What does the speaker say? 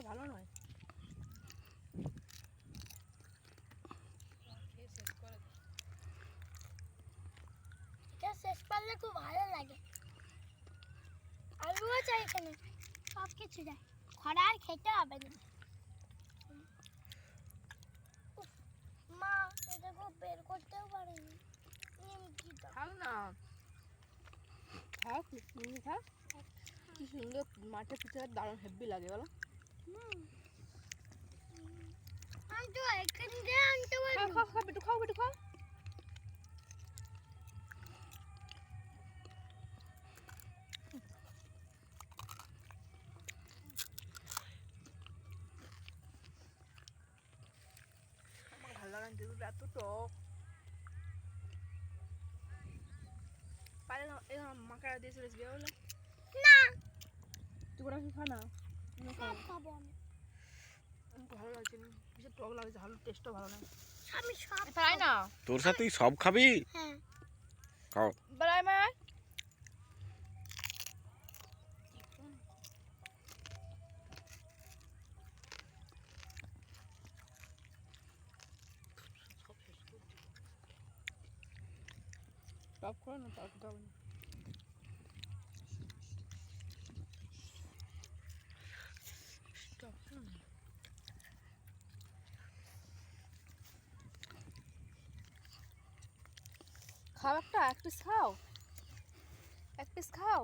একটা ভালো নয়। খেয়ে শেষ করে দে। এটা শেষ পারলে খুব ভালো লাগে। আলুও চাই এখানে সব কিছু যায় খরা আর খেতে হবে না। মা এটা খুব বের করতেও পারেনি। নিমকিটা না। কি সুন্দর মাঠে দারুণ হেভি লাগে বলো। এখান খাও খাও একটু খাও একটু খাও আমার ভালো লাগে না তেঁতুলটা এত টক পারে না এই মাকারা দিয়ে চলে আসবে বলো না তুই ওরা কি না খাব। ভালো লাগছে না। বেশি টক লাগছে ভালো টেস্টও ভালো না। আমি সব তাই না? তোর সাথে সব খাবি? হ্যাঁ। খাও। বেলায় মায় সব করে না তার কথা হবে না Stop. হুম। একটা এক পিস খাও। এক পিস খাও।